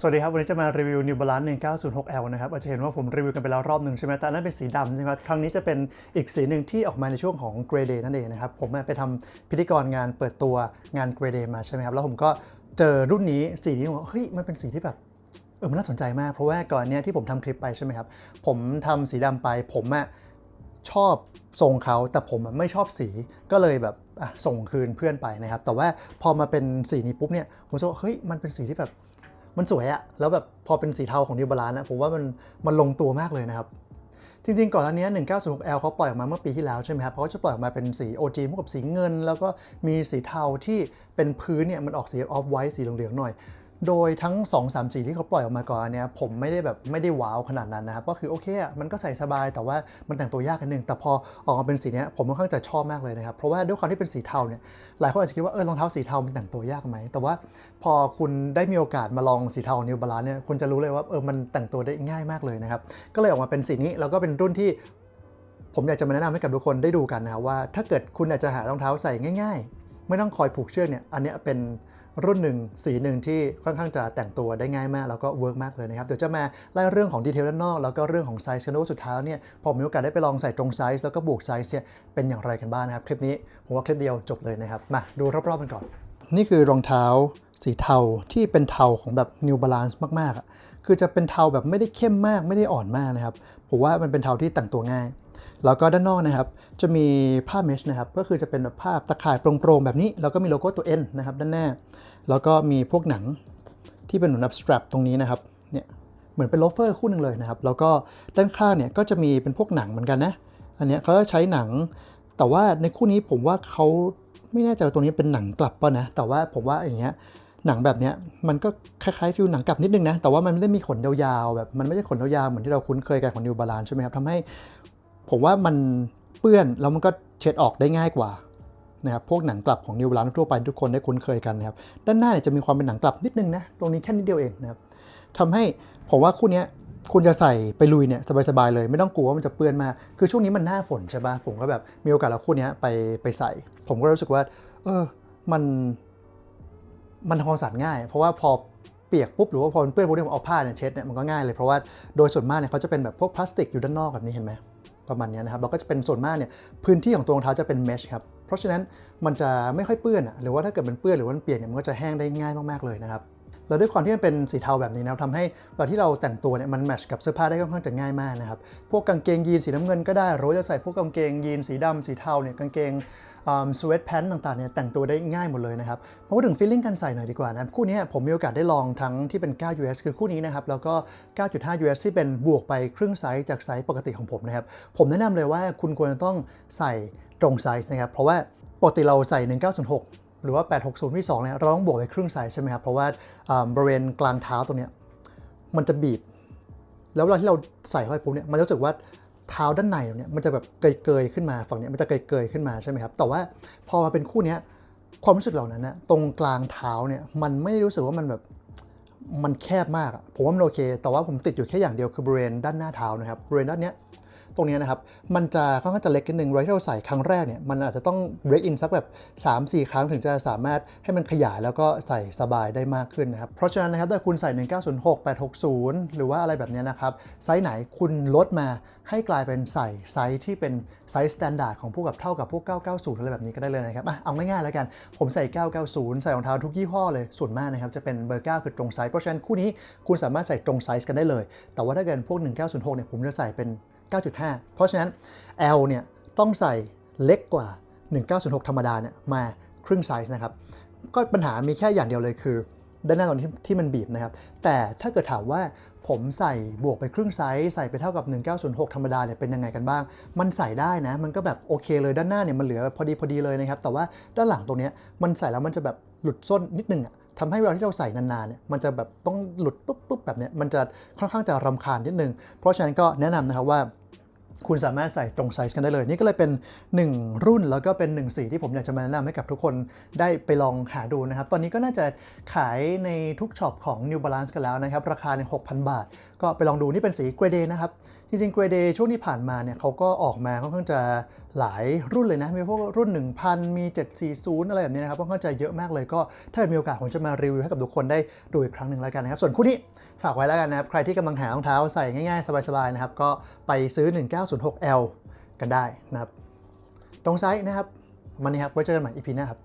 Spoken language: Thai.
สวัสดีครับ วันนี้จะมารีวิว New Balance 1906L นะครับอาจจะเห็นว่าผมรีวิวกันไปแล้วรอบหนึ่งใช่ไหมแต่นั้นเป็นสีดำใช่ไหมครั้งนี้จะเป็นอีกสีหนึ่งที่ออกมาในช่วงของ Grey Day นั่นเองนะครับ ผมไปทำพิธีกรงานเปิดตัวงาน Grey Day มาใช่ไหมครับ แล้วผมก็เจอรุ่นนี้สีนี้ผมว่าเฮ้ยมันเป็นสีที่แบบเออมันน่าสนใจมาก เพราะว่าก่อนเนี้ยที่ผมทำคลิปไปใช่ไหมครับผมทำสีดำไปผมอะชอบทรงเขาแต่ผมไม่ชอบสีก็เลยแบบส่งคืนเพื่อนไปนะครับแต่ว่าพอมาเป็นสีนี้ปุ๊บเนี่ยผมรู้สึกว่าเฮ้ยมันเป็นสีที่แบบ มันสวยอะแล้วแบบพอเป็นสีเทาของ New Balance นะผมว่ามันมันลงตัวมากเลยนะครับ จริงๆ ก่อนอันนี้ 1906L เขาปล่อยออกมาเมื่อปีที่แล้วใช่ไหมครับเขาก็จะปล่อยออกมาเป็นสี OG พวกกับสีเงิน แล้วก็มีสีเทาที่เป็นพื้นเนี่ยมันออกสีออฟไวท์สีเหลืองๆหน่อย โดยทั้ง 2 3สีที่เขาปล่อยออกมาก่อนเนี้ยผมไม่ได้แบบไม่ได้ว้าวขนาดนั้นนะครับ ก็คือโอเคอะมันก็ใส่สบายแต่ว่ามันแต่งตัวยากกันนึง แต่พอออกมาเป็นสีเนี้ยผมค่อนข้างจะชอบมากเลยนะครับ เพราะว่าด้วยความที่เป็นสีเทาเนี่ยหลายคนอาจจะคิดว่าเออรองเท้าสีเทามันแต่งตัวยากไหม แต่ว่าพอคุณได้มีโอกาสมาลองสีเทา New Balance เนี่ยคุณจะรู้เลยว่าเออมันแต่งตัวได้ง่ายมากเลยนะครับก็เลยออกมาเป็นสีนี้แล้วก็เป็นรุ่นที่ ผมอยากจะมาแนะนำให้กับทุกคนได้ดูกันนะครับว่า ถ้าเกิดคุณอยากจะหารองเท้าใส่ง่าย ๆ ไม่ต้องคอยผูกเชือกเนี่ยอันเนี้ยเป็น รุ่นหนึ่งสีหนึ่งที่ค่อนข้างจะแต่งตัวได้ง่ายมาก แล้วก็เวิร์กมากเลยนะครับ เดี๋ยวจะมาไล่เรื่องของดีเทลด้านนอก แล้วก็เรื่องของไซส์กันด้วยว่าสุดท้ายเนี่ยพอผมมีโอกาสได้ไปลองใส่ตรงไซส์แล้วก็บวกไซส์เนี่ยเป็นอย่างไรกันบ้างนะครับ คลิปนี้ผมว่าคลิปเดียวจบเลยนะครับ มาดูรอบๆกันก่อน นี่คือรองเท้าสีเทาที่เป็นเทาของแบบ New Balance มากๆอะคือจะเป็นเทาแบบไม่ได้เข้มมากไม่ได้อ่อนมากนะครับผมว่ามันเป็นเทาที่แต่งตัวง่าย แล้วก็ด้านนอกนะครับ จะมีผ้าเมชนะครับ ก็คือจะเป็นแบบผ้าตะข่ายโปร่งๆแบบนี้ แล้วก็มีโลโก้ตัว N นะครับด้านหน้า แล้วก็มีพวกหนังที่เป็นหมือนแบบสตรัปตรงนี้นะครับ เนี่ย เหมือนเป็นโลเฟอร์คู่หนึ่งเลยนะครับ แล้วก็ด้านข้างเนี่ยก็จะมีเป็นพวกหนังเหมือนกันนะ อันเนี้ยเขาจะใช้หนัง แต่ว่าในคู่นี้ผมว่าเขาไม่แน่ใจว่าตรงนี้เป็นหนังกลับป่ะนะ แต่ว่าผมว่าอย่างเงี้ยหนังแบบเนี้ยมันก็คล้ายๆฟิลหนังกลับนิดนึงนะ แต่ว่ามันไม่ได้มีขนยาวๆแบบมันไม่ใช่ขนยาวๆเหมือนที่เราคุ้นเคยกันของนิวบาลานใช่ไหมครับทำให้ ผมว่ามันเปื้อนแล้วมันก็เช็ดออกได้ง่ายกว่านะครับพวกหนังกลับของนิวบาลานทั่วไปทุกคนได้คุ้นเคยกันนะครับด้านหน้าเนี่ยจะมีความเป็นหนังกลับนิดนึงนะตรงนี้แค่นิดเดียวเองนะครับทำให้ผมว่าคู่นี้คุณจะใส่ไปลุยเนี่ยสบายๆเลย ไม่ต้องกลัวว่ามันจะเปื้อนมา คือช่วงนี้มันหน้าฝนใช่ปะผมก็แบบมีโอกาสเอาคู่นี้ไปไปใส่ ผมก็รู้สึกว่า เออมันมันทำความสะอาดง่าย เพราะว่าพอเปียกปุ๊บหรือว่าพอมันเปื้อนปุ๊บเนี่ยผมเอาผ้าเนี่ยเช็ดเนี่ยมันก็ง่ายเลยเพราะว่าโดยส่วนมากเนี่ยเขาจะเป็นแบบพวกพลาสติกอยู่ด้านนอกแบบนี้เห็นไหม ประมาณนี้นะครับแล้วก็จะเป็นส่วนมากเนี่ยพื้นที่ของตัวรองเท้าจะเป็นเมชครับเพราะฉะนั้นมันจะไม่ค่อยเปื้อนหรือว่าถ้าเกิดมันเปื้อนหรือว่ามันเปียกเนี่ยมันก็จะแห้งได้ง่ายมากๆเลยนะครับแล้วด้วยความที่มันเป็นสีเทาแบบนี้นะครับทำให้ตอนที่เราแต่งตัวเนี่ยมันแมชกับเสื้อผ้าได้ค่อนข้างจะง่ายมากนะครับพวกกางเกงยีนสีน้ำเงินก็ได้หรือจะใส่พวกกางเกงยีนสีดำสีเทาเนี่ยกางเกง สเวตแพนต์ต่างๆเนี่ยแต่งตัวได้ง่ายหมดเลยนะครับมาพูดถึงฟีลลิ่งการใส่หน่อยดีกว่านะคู่นี้ผมมีโอกาสได้ลองทั้งที่เป็น 9 US คือคู่นี้นะครับแล้วก็ 9.5 US ที่เป็นบวกไปครึ่งไซส์จากไซส์ปกติของผมนะครับผมแนะนำเลยว่าคุณควรจะต้องใส่ตรงไซส์นะครับเพราะว่าปกติเราใส่ 1906หรือว่า 860ที่2เนี่ย เราต้องบวกไปครึ่งไซส์ใช่ไหมครับ เพราะว่าอ่าบริเวณกลางเท้าตรงเนี้ยมันจะบีบ แล้วเวลาที่เราใส่เข้าไปปุ๊บเนี่ย มันจะรู้สึกว่า เท้าด้านในเนี่ยมันจะแบบเกยๆขึ้นมาฝั่งเนี้ยมันจะเกยๆขึ้นมาใช่ไหมครับ แต่ว่าพอมาเป็นคู่เนี้ยความรู้สึกเหล่านั้นนะตรงกลางเท้าเนี่ยมันไม่ได้รู้สึกว่ามันแบบมันแคบมากผมว่ามันโอเค แต่ว่าผมติดอยู่แค่อย่างเดียวคือบริเวณด้านหน้าเท้านะครับบริเวณด้านเนี้ย ตรงนี้นะครับ มันจะค่อนข้างจะเล็กนิดนึงไว้ที่เราใส่ครั้งแรกเนี่ย มันอาจจะต้อง break in สักแบบ 3-4 ครั้งถึงจะสามารถให้มันขยายแล้วก็ใส่สบายได้มากขึ้นนะครับ เพราะฉะนั้นนะครับถ้าคุณใส่ 1906 860 หรือว่าอะไรแบบนี้นะครับ ไซส์ไหนคุณลดมาให้กลายเป็นใส่ไซส์ที่เป็นไซส์ s ต a นดาร์ดของพวกกับเท่ากับพวก 990 อะไรแบบนี้ก็ได้เลยนะครับอะเอาง่ายๆแล้วกัน ผมใส่ 990 ใส่รองเท้าทุกยี่ห้อเลย ส่วนมากนะครับจะเป็นเบอร์ 9 คือตรงไซส์ เพราะฉะนั้นคู่นี้คุณสามารถใส่ตรงไซส์กันได้เลย แต่ว่าถ้าเกิดพวก 1906 เนี่ยผมจะใส่เป็น 9.5 เพราะฉะนั้น L เนี่ยต้องใส่เล็กกว่า 1906 ธรรมดาเนี่ยมาครึ่งไซส์นะครับ ก็ปัญหามีแค่อย่างเดียวเลยคือ ด้านหน้าตรงที่ที่มันบีบนะครับ แต่ถ้าเกิดถามว่าผมใส่บวกไปครึ่งไซส์ใส่ไปเท่ากับ 1906 ธรรมดาเนี่ยเป็นยังไงกันบ้าง มันใส่ได้นะ มันก็แบบโอเคเลยด้านหน้าเนี่ยมันเหลือพอดีพอดีเลยนะครับ แต่ว่าด้านหลังตรงเนี้ยมันใส่แล้วมันจะแบบหลุดส้นนิดนึงอะ ทำให้เวลาที่เราใส่นานๆเนี่ยมันจะแบบต้องหลุดปุ๊บปุ๊บแบบเนี้ยมันจะค่อนข้างจะรำคาญนิดนึง เพราะฉะนั้นก็แนะนำนะครับว่า คุณสามารถใส่ตรงไซส์กันได้เลย นี่ก็เลยเป็น 1 รุ่นแล้วก็เป็น 1 สีที่ผมอยากจะมาแนะนำให้กับทุกคนได้ไปลองหาดูนะครับ ตอนนี้ก็น่าจะขายในทุกช็อปของ New Balance กันแล้วนะครับ ราคาใน 6,000 บาท ก็ไปลองดูนี่เป็นสีเกรเดนะครับ จริงๆเกรเดช่วงที่ผ่านมาเนี่ยเขาก็ออกมาค่อนข้างจะหลายรุ่นเลยนะ มีพวกรุ่น 1000 มี 740 อะไรแบบนี้นะครับค่อนข้างจะเยอะมากเลยก็ถ้ามีโอกาสผมจะมารีวิวให้กับทุกคนได้ดูอีกครั้งหนึ่งแล้วกันนะครับ ส่วนคู่นี้ฝากไว้แล้วกันนะครับใครที่กำลังหารองเท้าใส่ง่ายๆสบายๆนะครับก็ไปซื้อ 906L กันได้นะครับ ตรงไซส์นะครับ มันนี้ครับ ไว้เจอกันใหม่ EP หน้าครับ